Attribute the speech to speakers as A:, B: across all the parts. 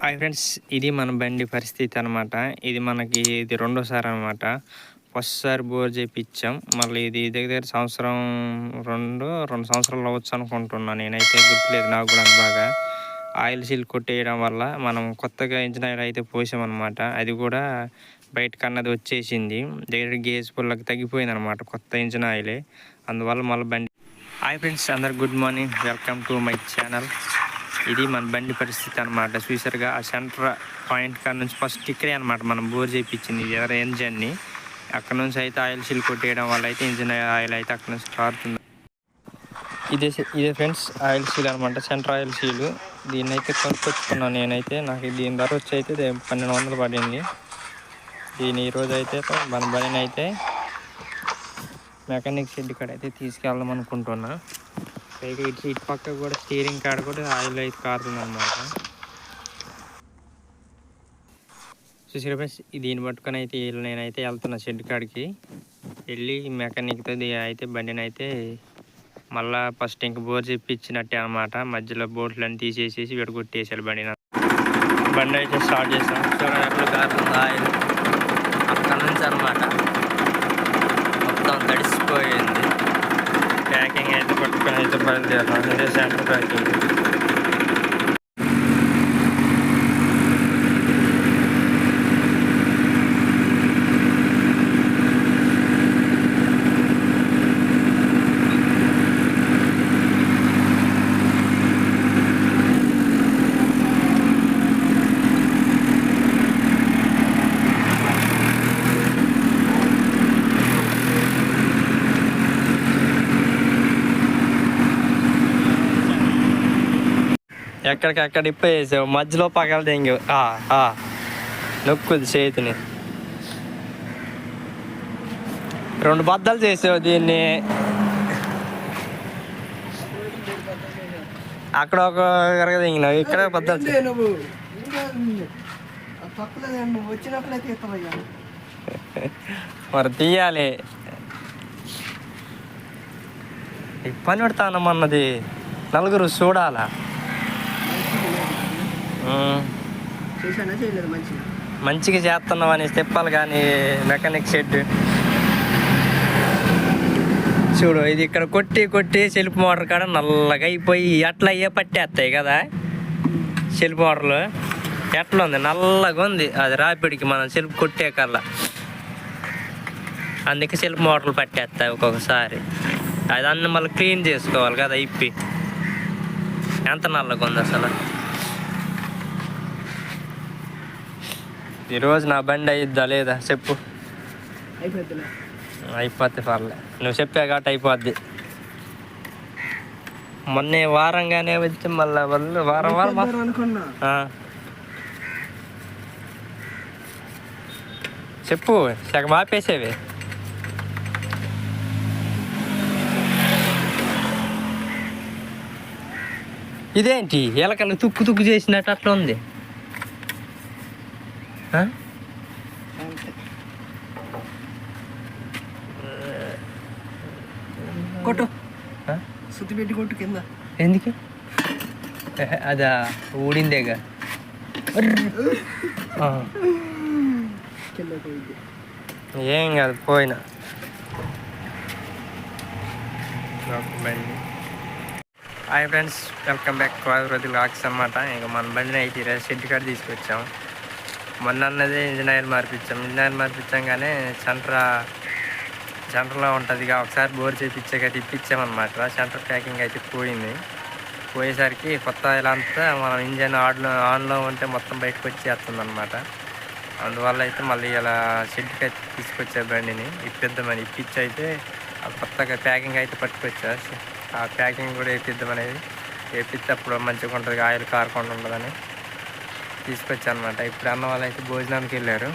A: Hi friends ఇది మన బండి పరిస్థితి అనమాట ఇది మనకి ఇది రెండోసారి అనమాట ఫస్ట్సారి బోర్ చేయించాం మళ్ళీ ఇది దగ్గర దగ్గర సంవత్సరం రెండు రెండు సంవత్సరాలు అవ్వచ్చు అనుకుంటున్నాను నేనైతే గుర్తులేదు నాకు కూడా బాగా ఆయిల్ సీల్ కొట్టేయడం వల్ల మనం కొత్తగా ఇంజిన్ ఆయిల్ అయితే పోసామన్నమాట అది కూడా బయటకు వచ్చేసింది. దగ్గర గేజ్ పుల్లకి తగ్గిపోయింది అనమాట కొత్త ఇంజిన్ ఆయిలే. అందువల్ల మళ్ళీ బండి హాయ్ ఫ్రెండ్స్ అందరు good morning. Welcome to my channel. ఇది మన బండి పరిస్థితి అనమాట చూసారుగా ఆ సెంటర్ పాయింట్ కాడ నుంచి ఫస్ట్ ఇక్కడే అనమాట మనం బోర్ చేయించింది ఎవరి ఇంజన్ని అక్కడ నుంచి అయితే ఆయిల్ సీల్ కొట్టేయడం వల్ల అయితే ఇంజిన్ ఆయిల్ అయితే అక్కడ నుంచి కారుతుంది ఇదే ఇదే ఫ్రెండ్స్ ఆయిల్ సీల్ అనమాట సెంటర్ ఆయిల్ సీలు దీన్ని అయితే కొనుక్కొచ్చుకున్నాను నేనైతే. నాకు దీని ధర వచ్చి అయితే పన్నెండు వందలు పడింది. దీని ఈరోజు అయితే మన బండిని అయితే మెకానిక్ షెడ్ కాడ అయితే తీసుకెళ్దాం అనుకుంటున్నా. పైగా ఇటు ఇటు పక్క కూడా స్టీరింగ్ కాడ కూడా ఆయిల్ అయితే కారుతుంది అనమాట చూసారా ఫ్రెండ్స్ దీన్ని పట్టుకొని అయితే నేనైతే వెళ్తున్నా షెడ్ కాడికి. వెళ్ళి మెకానిక్తో అయితే బండిని అయితే మళ్ళా ఫస్ట్ ఇంక బోర్ చెప్పించినట్టే అనమాట మధ్యలో బోట్లన్నీ తీసేసేసి విడగొట్టేసారు బండిని. బండి అయితే స్టార్ట్ చేసాం. చూడండి ఎట్లా కారుతుంది ఆయిల్. అక్కడ నుంచి అనమాట మొత్తం తడిసిపోయింది. ప్యాకింగ్ అయితే పట్టుకుని అయితే బయలుదేరాం ఇదే సెంటర్ ప్యాకింగ్ ఎక్కడికక్కడ ఇప్పేసావు మధ్యలో పగల దెంగావు. నొక్కుది చేతిని. రెండు బద్దలు చేసావు దీన్ని. అక్కడ ఒక ఎరగ దింగినావు. ఇక్కడ బద్దలు మరి తీయాలి. పని పెడతానమ్మన్నది నలుగురు చూడాలా.
B: చేశానా? చేయలేదు? మంచిగా?
A: మంచిగా చేస్తున్నావు అని చెప్పాలి కానీ మెకానిక్ షెడ్. చూడు ఇది ఇక్కడ కొట్టి కొట్టి సెల్ఫ్ మోటార్ కాడ నల్లగా అయిపోయి ఎట్లా అయ్యే పట్టేస్తాయి కదా? సెల్ఫ్ మోటార్లు. ఎట్లా ఉంది? నల్లగా ఉంది. అది రాపిడికి మనం సెల్ఫ్ కొట్టే కల్లా. అందుకే సెల్ఫ్ మోటార్లు పట్టేస్తాయి ఒక్కొక్కసారి. అది అన్ని మళ్ళీ క్లీన్ చేసుకోవాలి కదా ఇప్పి. ఎంత నల్లగా ఉంది అసలు? ఈరోజు నా బండి అయ్యిద్దా లేదా? చెప్పు. అయిపోద్ది పర్లే. నువ్వు చెప్పా కాబట్టి అయిపోద్ది. మొన్న వారంగానే వచ్చి మళ్ళీ వాళ్ళు వారం వారం. చెప్పు సగం ఆపేసేవి ఇదేంటి? ఎలకలు తుక్కు తుక్కు చేసినట్టు అట్లా ఉంది.
B: కొట్టు? సుత్తి పెట్టి కొట్టు కింద.
A: ఎందుకు? అదా ఊడిందేగా? ఏం కాదు పోయినా. బండి. Hi friends welcome back to రోజులు లాక్స్ అనమాట ఇంకా మన బండిని అయితే షెడ్ కాడ తీసుకొచ్చాం. మొన్న అన్నదే ఇంజనీర్ ఆయిల్ మార్పించాం ఇంజనీర్ ఆయిల్ మార్పించాం కానీ సెంటర్ సెంటర్లో ఉంటుంది ఇక ఒకసారి బోర్ చేయించాక తిప్పించామన్నమాట సెంటర్ ప్యాకింగ్ అయితే పోయింది. పోయేసరికి కొత్త ఇలా అంతా మనం ఇంజన్ ఆన్లో ఆన్లో ఉంటే మొత్తం బయటకు వచ్చేస్తుంది అనమాట అందువల్ల అయితే మళ్ళీ ఇలా షెడ్కి అయితే తీసుకొచ్చా బండిని. ఇప్పిద్దామని ఇప్పించి అయితే కొత్తగా ప్యాకింగ్ అయితే పట్టుకొచ్చా. ఆ ప్యాకింగ్ కూడా వేపిద్దామనేది. వేపిస్తే అప్పుడు మంచిగా ఉంటుంది ఆయిల్ కారకుండా ఉండదని. తీసుకొచ్చా అనమాట ఇప్పుడు అన్న వాళ్ళు అయితే భోజనానికి వెళ్ళారు.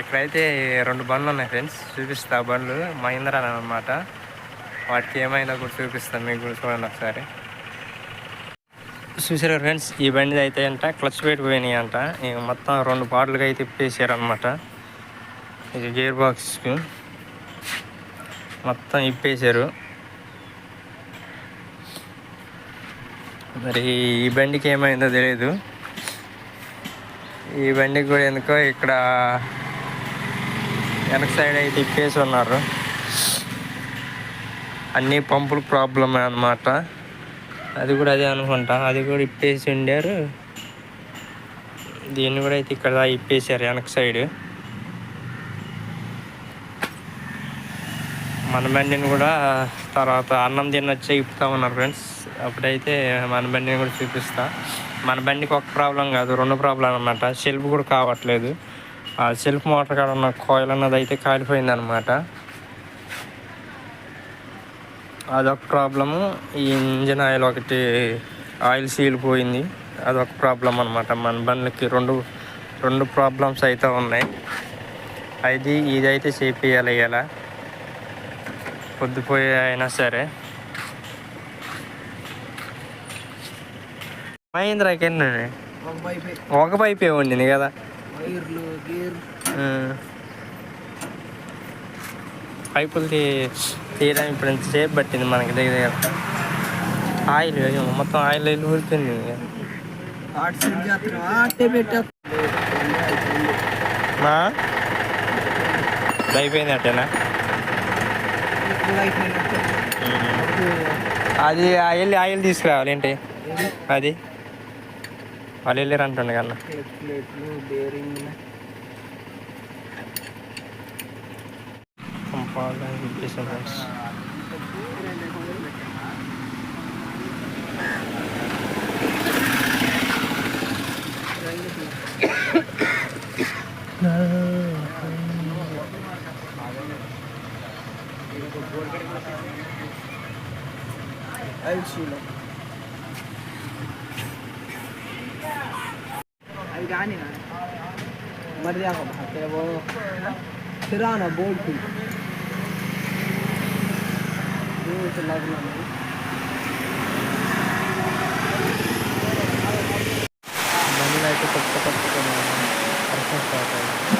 A: ఇక్కడైతే రెండు బండ్లు ఉన్నాయి ఫ్రెండ్స్. చూపిస్తా ఆ బండ్లు. మహీంద్రా అనమాట వాటికి ఏమైనా కూడా చూపిస్తాను. మీకు కూడా చూడండి ఒకసారి. చూసారు ఫ్రెండ్స్ ఈ బండి అయితే అంట క్లచ్ పెట్టిపోయినాయి అంట. ఇక మొత్తం రెండు పాటలుగా అయితే ఇప్పేసారు అనమాట ఇది గేర్ బాక్స్కి మొత్తం ఇప్పేశారు. మరి ఈ బండికి ఏమైందో తెలియదు ఈ కూడా ఎందుకో ఇక్కడ వెనక సైడ్ అయితే ఇప్పేసి ఉన్నారు. అన్ని పంపులు ప్రాబ్లమ్ అన్నమాట. అది కూడా అదే అనుకుంటా. అది కూడా ఇప్పేసి ఉండారు. దీన్ని కూడా అయితే ఇక్కడ ఇప్పేసారు వెనక సైడ్ మనబండిని కూడా తర్వాత అన్నం తినొచ్చే ఇప్పుతా ఉన్నారు ఫ్రెండ్స్. అప్పుడైతే మన బండిని కూడా చూపిస్తా. మన బండికి ఒక ప్రాబ్లం కాదు రెండు ప్రాబ్లం అనమాట సెల్ఫ్ కూడా కావట్లేదు. ఆ సెల్ఫ్ మోటార్ కాడ ఉన్న కాయిల్ అన్నది అయితే కాలిపోయింది అనమాట అదొక ప్రాబ్లము. ఈ ఇంజిన్ ఆయిల్ ఒకటి ఆయిల్ సీల్ పోయింది. అదొక ప్రాబ్లం అనమాట మన బండ్లకి రెండు రెండు ప్రాబ్లమ్స్ అయితే ఉన్నాయి. అది ఇదైతే చేపియాలి ఇలా పొద్దుపోయి అయినా సరే. మహేంద్రకి
B: ఒక పైప్
A: ఒక పైపే కదా. పైపులు తీ తీయడం ఇప్పుడు ఎంతసేపు పట్టింది మనకి దగ్గర దగ్గర? ఆయిల్ మొత్తం ఆయిల్ ఆయిల్ ఊరుతుంది అయిపోయింది అట్టేనా? అది ఆ వెళ్ళి ఆయిల్ తీసుకురావాలి ఏంటి? అది? వాళ్ళు వెళ్ళారు అంటుండే కన్నా
B: ప్లేట్లు బేరింగ్
A: ఫ్రెండ్స్
B: అవి శీలం అవి కానీ మరి దాకా కిరాణా బోల్ట్
A: బండిలో అయితే కొత్త కొత్త వర్షం స్టార్ట్ అయింది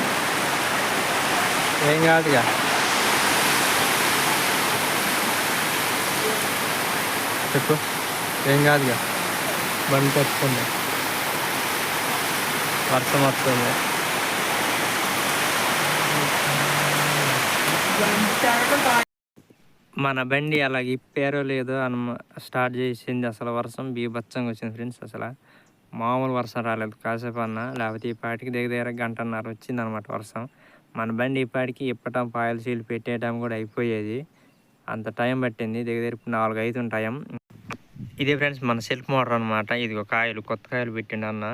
A: ఏం కాదుగా చెప్పు. ఏం కాదుగా. బండి తెచ్చుకుంది వర్షం వస్తుంది మన బండి అలా ఇప్పారో లేదో అని స్టార్ట్ చేసింది అసలు వర్షం బీభత్సంగా వచ్చింది ఫ్రెండ్స్ అసలు. మామూలు వర్షం రాలేదు. కాసేపు అన్న. లేకపోతే ఈ పాటికి దగ్గర దగ్గర గంటన్నర వచ్చింది అనమాట వర్షం. మన బండి ఈ పాటికి ఇప్పటం పాయలు సీలు పెట్టేయడం కూడా అయిపోయేది. అంత టైం పట్టింది. దగ్గర దగ్గర నాలుగు ఐదు టైం ఇదే ఫ్రెండ్స్ మన సెల్ఫ్ మోటార్ అనమాట ఇది ఒక కాయలు కొత్త కాయలు పెట్టిండు అన్న.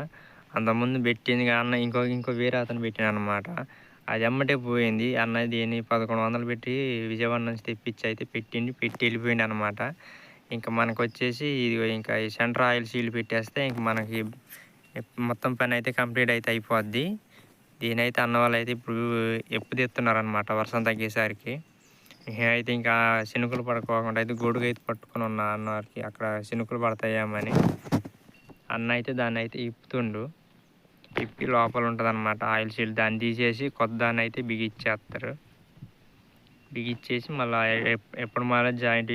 A: అంతకుముందు పెట్టింది అన్న ఇంకో ఇంకో వేరే అతను పెట్టిన అనమాట అది అమ్మటే పోయింది. అన్న దీన్ని పదకొండు వందలు పెట్టి విజయవాడ నుంచి తెప్పించి అయితే పెట్టిండి. పెట్టి వెళ్ళిపోయింది అనమాట ఇంకా మనకు వచ్చేసి ఇది ఇంకా ఈ సెంటర్ ఆయిల్ సీల్ పెట్టేస్తే ఇంక మనకి మొత్తం పని అయితే కంప్లీట్ అయితే అయిపోద్ది. దీని అయితే అన్న వాళ్ళు అయితే ఇప్పుడు ఎప్పు తెస్తున్నారనమాట వర్షం తగ్గేసరికి. అయితే ఇంకా శనుకులు పడుకోకుండా అయితే గొడుగు అయితే పట్టుకుని ఉన్న అన్నవారికి అక్కడ శనుకులు పడతాయేమని. అన్న అయితే దాన్ని అయితే ఇప్పుతుండు ఇప్పి లోపల ఉంటుంది అనమాట ఆయిల్ సీల్ దాన్ని తీసేసి కొత్త దాన్ని అయితే బిగిచ్చేస్తారు బిగిచ్చేసి మళ్ళీ ఎప్పుడు మళ్ళీ జాయింట్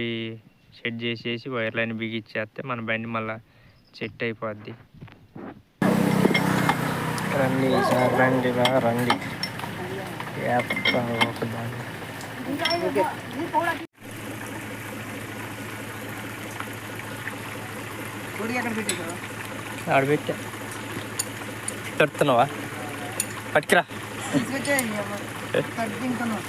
A: సెట్ చేసేసి వైర్లైన్ బిగిచ్చేస్తే మన బండి మళ్ళీ సెట్ అయిపోద్ది. రండి సార్ రండి. రా రండి ఒక దాన్ని ఆడ పెట్టా పెడుతున్నావా పట్టుకురా
B: తింటున్నాం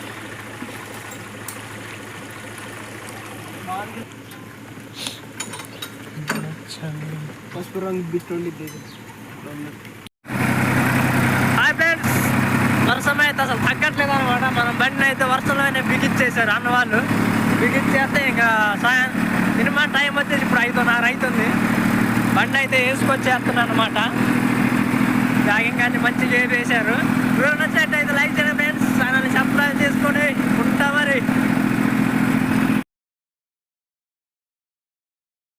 B: పసుపు రంగు బిట్
A: అయితే అసలు తగ్గట్లేదు అనమాట. మనం బండిని అయితే వర్షంలోనే బిగించేశారు అన్నవాళ్ళు బిగించేస్తే ఇంకా సాయం సినిమా టైం వచ్చేసి ఇప్పుడు ఐదున్నర అవుతుంది. బండి అయితే వేసుకొచ్చేస్తున్నాను అనమాట జాగింగ్ కానీ మంచిగా వేసారు వీడియో నచ్చినట్టు అయితే లైక్ చేయండి ఫ్రెండ్స్. ఛానల్ని సబ్స్క్రైబ్ చేసుకొని ఉంటా మరి.